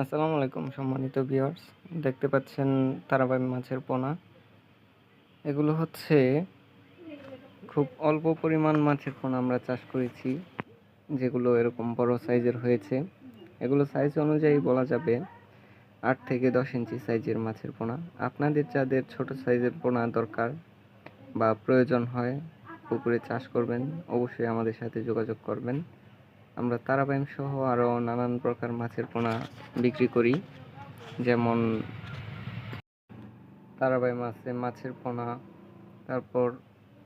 আসসালামু আলাইকুম, সম্মানিত ভিউয়ার্স দেখতে পাচ্ছেন তারাবাই মাছের পোনা। এগুলো হচ্ছে খুব অল্প পরিমাণ মাছের পোনা আমরা চাষ করেছি, যেগুলো এরকম বড় সাইজের হয়েছে। এগুলো সাইজ অনুযায়ী বলা যাবে আট থেকে দশ ইঞ্চি সাইজের মাছের পোনা। আপনাদের যাদের ছোট সাইজের পোনা দরকার বা প্রয়োজন হয়, পুকুরে চাষ করবেন, অবশ্যই আমাদের সাথে যোগাযোগ করবেন। আমরা তারাবাইম সহ আরও নানান প্রকার মাছের পোনা বিক্রি করি। যেমন তারাবাই মাছে মাছের পোনা, তারপর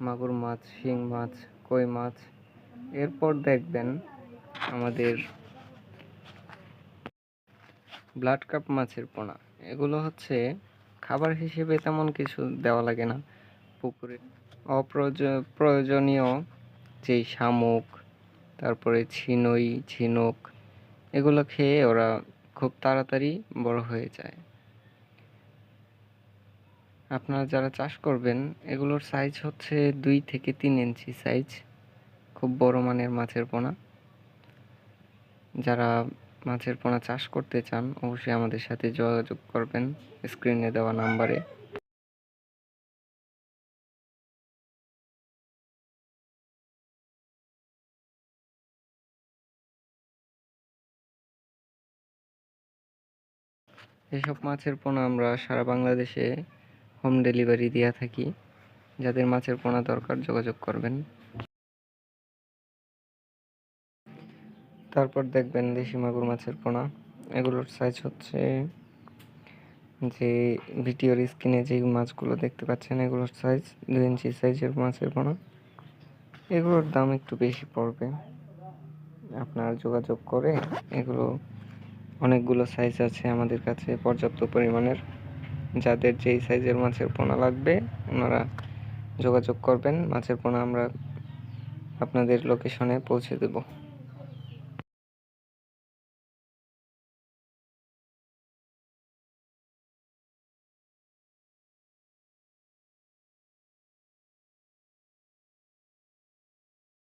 মাগুর মাছ, শিং মাছ, কই মাছ। এরপর দেখবেন আমাদের ব্লাড কাপ মাছের পোনা। এগুলো হচ্ছে খাবার হিসেবে তেমন কিছু দেওয়া লাগে না। পুকুরে অপ্রয়োজ- প্রয়োজনীয় যেই শামুক তারপরে ঝিনুই ঝিনুক, এগুলো খেয়ে ওরা খুব তাড়াতাড়ি বড় হয়ে যায়। আপনারা যারা চাষ করবেন, এগুলোর সাইজ হচ্ছে দুই থেকে তিন ইঞ্চি সাইজ খুব বড় মানের মাছের পোনা। যারা মাছের পোনা চাষ করতে চান, অবশ্যই আমাদের সাথে যোগাযোগ করবেন স্ক্রিনে দেওয়া নাম্বারে এসব মাছের পোনা আমরা সারা বাংলাদেশে হোম ডেলিভারি দিয়ে থাকি। যাদের মাছের পোনা দরকার যোগাযোগ করবেন। তারপর দেখবেন দেশি মাগুর মাছের পোনা। এগুলোর সাইজ হচ্ছে যে ভিডিওর স্ক্রিনে যে মাছগুলো দেখতে পাচ্ছেন, এগুলোর সাইজ দুই ইঞ্চি সাইজের মাছের পোনা। এগুলোর দাম একটু বেশি পড়বে। আপনার যোগাযোগ করে এগুলো অনেকগুলো সাইজ আছে আমাদের কাছে পর্যাপ্ত পরিমাণের। যাদের যেই সাইজের মাছের পোনা লাগবে, ওনারা যোগাযোগ করবেন। মাছের পোনা আমরা আপনাদের লোকেশনে পৌঁছে দেব।